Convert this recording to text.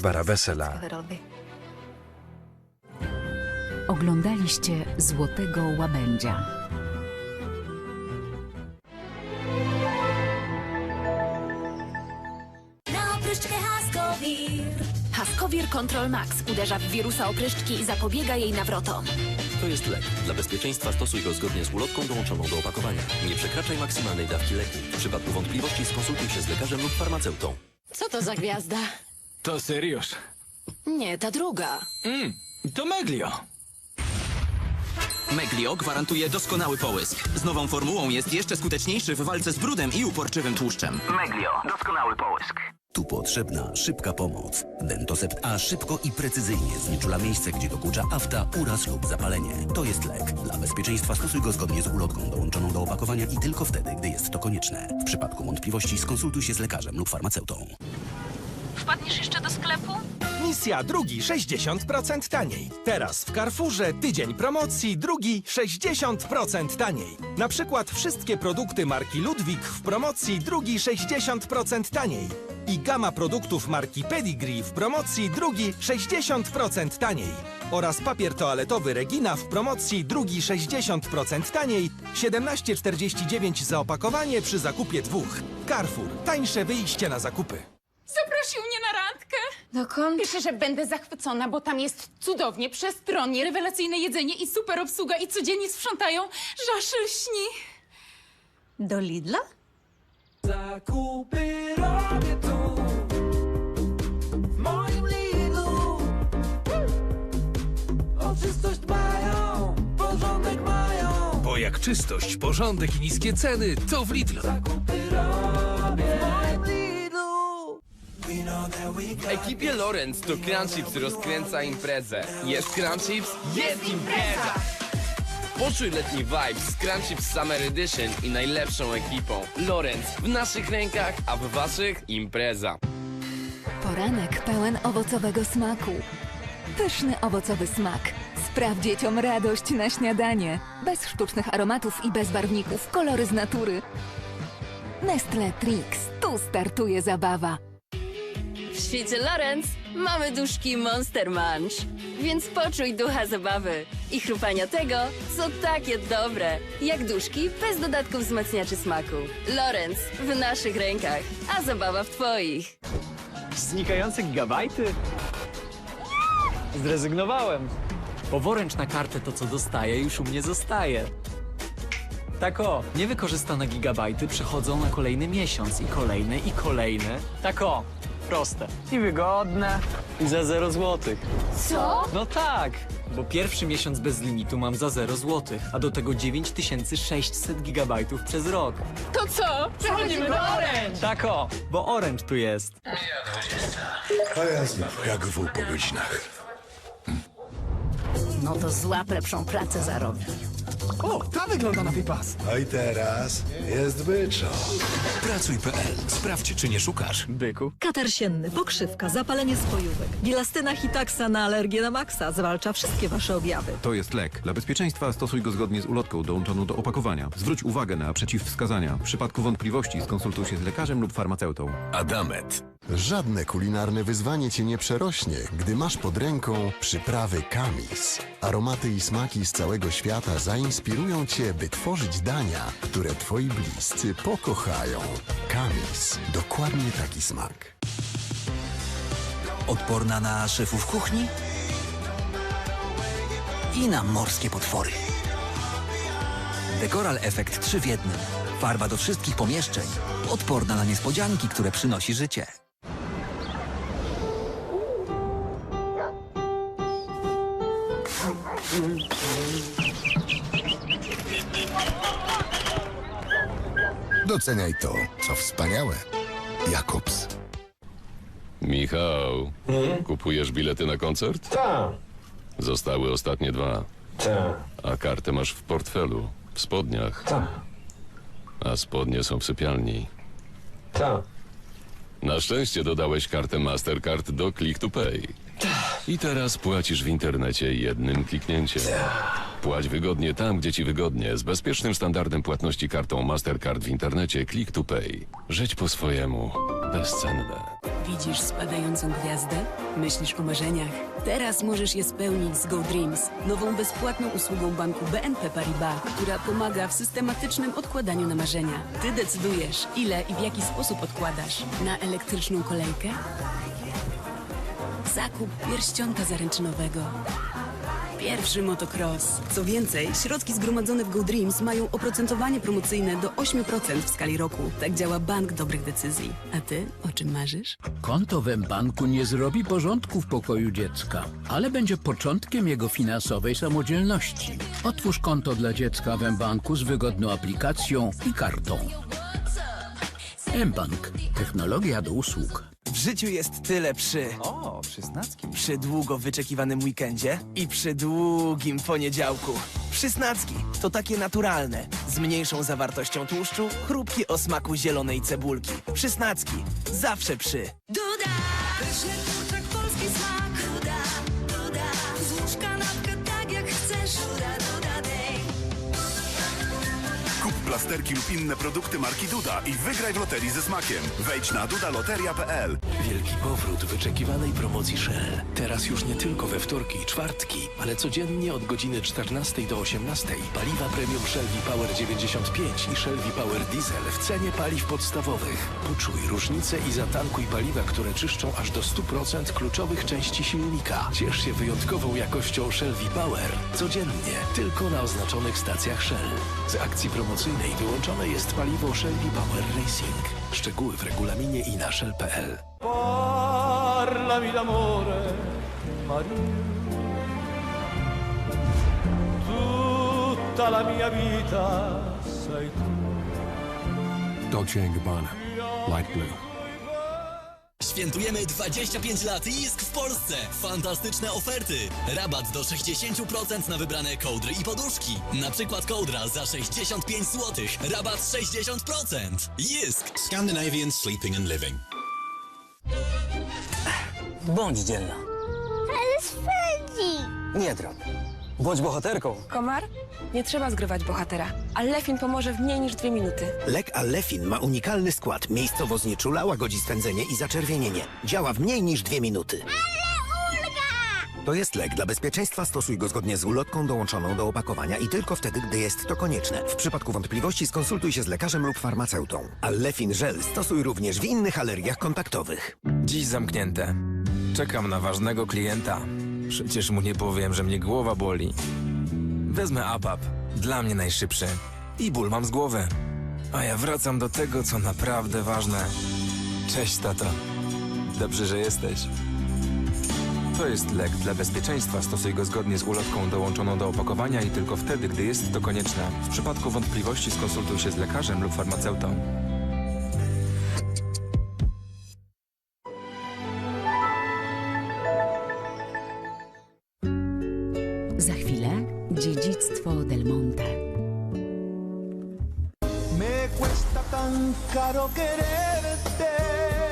Bara Wesela. Oglądaliście Złotego Łabędzia. Na opryszczkę Haskovir. Haskowir Control Max uderza w wirusa opryszczki i zapobiega jej nawrotom. To jest lek. Dla bezpieczeństwa stosuj go zgodnie z ulotką dołączoną do opakowania. Nie przekraczaj maksymalnej dawki leku. W przypadku wątpliwości skonsultuj się z lekarzem lub farmaceutą. Co to za gwiazda? To Syriusz. Nie, ta druga. Mm, to Meglio. Meglio gwarantuje doskonały połysk. Z nową formułą jest jeszcze skuteczniejszy w walce z brudem i uporczywym tłuszczem. Meglio, doskonały połysk. Tu potrzebna szybka pomoc. Dentosept A szybko i precyzyjnie znieczula miejsce, gdzie dokucza afta, uraz lub zapalenie. To jest lek. Dla bezpieczeństwa stosuj go zgodnie z ulotką dołączoną do opakowania i tylko wtedy, gdy jest to konieczne. W przypadku wątpliwości skonsultuj się z lekarzem lub farmaceutą. Wpadniesz jeszcze do sklepu? Misja drugi 60% taniej. Teraz w Carrefourze tydzień promocji, drugi 60% taniej. Na przykład wszystkie produkty marki Ludwik w promocji, drugi 60% taniej. I gama produktów marki Pedigree w promocji, drugi 60% taniej. Oraz papier toaletowy Regina w promocji, drugi 60% taniej. 17,49 za opakowanie przy zakupie dwóch. Carrefour. Tańsze wyjście na zakupy. Zaprosił mnie na randkę. Dokąd? Pisze, że będę zachwycona, bo tam jest cudownie, przestronnie, rewelacyjne jedzenie i super obsługa i codziennie sprzątają, że aż lśni. Do Lidla? Zakupy robię tu, w moim Lidlu. O czystość dbają, porządek mają. Bo jak czystość, porządek i niskie ceny, to w Lidlu. Zakupy robię w moim Lidlu. Ekipie Lorenz to Crunchips rozkręca imprezę. Jest Crunchips? Jest impreza! Poczuj letni vibe z Crunchips Summer Edition i najlepszą ekipą. Lorenz w naszych rękach, a w waszych impreza. Poranek pełen owocowego smaku. Pyszny owocowy smak. Spraw dzieciom radość na śniadanie. Bez sztucznych aromatów i bez barwników. Kolory z natury. Nestle Trix. Tu startuje zabawa. W świecie Lorenz mamy duszki Monster Munch. Więc poczuj ducha zabawy i chrupania tego, co takie dobre. Jak duszki bez dodatków wzmacniaczy smaku. Lorenz w naszych rękach, a zabawa w twoich. Znikające gigabajty? Zrezygnowałem. Bo woręcz na kartę to, co dostaję, już u mnie zostaje. Tak o, niewykorzystane gigabajty przechodzą na kolejny miesiąc i kolejny i kolejny. Tak o, proste. I wygodne. I za 0 złotych. Co? No tak, bo pierwszy miesiąc bez limitu mam za 0 złotych, a do tego 9600 gigabajtów przez rok. To co? Przechodzimy do Orange. Tak o, bo Orange tu jest. A ja znowu jak wół po godzinach. No to złap lepszą pracę zarobi. O, ta wygląda na wypas. No i teraz jest byczo. Pracuj.pl. Sprawdź, czy nie szukasz. Byku. Katar sienny, pokrzywka, zapalenie spojówek. Gilastyna Hitaxa na alergię na maksa zwalcza wszystkie wasze objawy. To jest lek. Dla bezpieczeństwa stosuj go zgodnie z ulotką dołączoną do opakowania. Zwróć uwagę na przeciwwskazania. W przypadku wątpliwości skonsultuj się z lekarzem lub farmaceutą. Adamet. Żadne kulinarne wyzwanie cię nie przerośnie, gdy masz pod ręką przyprawy Kamis. Aromaty i smaki z całego świata zainspirują cię, by tworzyć dania, które twoi bliscy pokochają. Kamis. Dokładnie taki smak. Odporna na szefów kuchni i na morskie potwory. Dekoral Efekt 3 w jednym. Farba do wszystkich pomieszczeń. Odporna na niespodzianki, które przynosi życie. Doceniaj to, co wspaniałe. Jakobs. Michał, kupujesz bilety na koncert? Tak, Zostały ostatnie dwa. tak, A kartę masz w portfelu, w spodniach. tak, A spodnie są w sypialni. tak. Na szczęście dodałeś kartę Mastercard do Click to Pay. I teraz płacisz w internecie jednym kliknięciem. Płać wygodnie tam, gdzie ci wygodnie, z bezpiecznym standardem płatności kartą Mastercard w internecie Click to Pay. Żyć po swojemu. Bezcenne. Widzisz spadającą gwiazdę? Myślisz o marzeniach? Teraz możesz je spełnić z Go Dreams, nową bezpłatną usługą banku BNP Paribas, która pomaga w systematycznym odkładaniu na marzenia. Ty decydujesz, ile i w jaki sposób odkładasz. Na elektryczną kolejkę? Zakup pierścionka zaręczynowego. Pierwszy motocross. Co więcej, środki zgromadzone w Go Dreams mają oprocentowanie promocyjne do 8% w skali roku. Tak działa bank dobrych decyzji. A ty o czym marzysz? Konto w banku nie zrobi porządku w pokoju dziecka, ale będzie początkiem jego finansowej samodzielności. Otwórz konto dla dziecka w banku z wygodną aplikacją i kartą. mBank. Technologia do usług. W życiu jest tyle przy. O, przysnacki. Przy długo wyczekiwanym weekendzie i przy długim poniedziałku. Przysnacki to takie naturalne, z mniejszą zawartością tłuszczu, chrupkie o smaku zielonej cebulki. Przysnacki, zawsze przy. Duda! Plasterki lub inne produkty marki Duda i wygraj w loterii ze smakiem. Wejdź na dudaloteria.pl. Wielki powrót wyczekiwanej promocji Shell. Teraz już nie tylko we wtorki i czwartki, ale codziennie od godziny 14 do 18. Paliwa premium Shell V-Power 95 i Shell V-Power Diesel w cenie paliw podstawowych. Poczuj różnicę i zatankuj paliwa, które czyszczą aż do 100% kluczowych części silnika. Ciesz się wyjątkową jakością Shell V-Power. Codziennie, tylko na oznaczonych stacjach Shell. Z akcji promocyjnej wyłączone jest paliwo Shell V-Power Racing. Szczegóły w regulaminie i na shell.pl. Parlami d'amore, Maria. Tutta la mia vita sei tu. Dolce Gabbana. Light blue. Świętujemy 25 lat ISK w Polsce. Fantastyczne oferty. Rabat do 60% na wybrane kołdry i poduszki. Na przykład kołdra za 65 zł. Rabat 60%. ISK. Scandinavian Sleeping and Living. Bądź dzielna. Ale spędzi. Nie drop. Bądź bohaterką. Komar? Nie trzeba zgrywać bohatera. Allefin pomoże w mniej niż dwie minuty. Lek Allefin ma unikalny skład. Miejscowo znieczula, łagodzi stędzenie i zaczerwienienie. Działa w mniej niż dwie minuty. To jest lek. Dla bezpieczeństwa stosuj go zgodnie z ulotką dołączoną do opakowania i tylko wtedy, gdy jest to konieczne. W przypadku wątpliwości skonsultuj się z lekarzem lub farmaceutą. Allefin żel stosuj również w innych alergiach kontaktowych. Dziś zamknięte. Czekam na ważnego klienta. Przecież mu nie powiem, że mnie głowa boli. Wezmę APAP. Dla mnie najszybszy. I ból mam z głowy. A ja wracam do tego, co naprawdę ważne. Cześć, tato. Dobrze, że jesteś. To jest lek. Dla bezpieczeństwa stosuj go zgodnie z ulotką dołączoną do opakowania i tylko wtedy, gdy jest to konieczne. W przypadku wątpliwości skonsultuj się z lekarzem lub farmaceutą. Dziedzictwo Del Monte. Me cuesta tan caro quererte.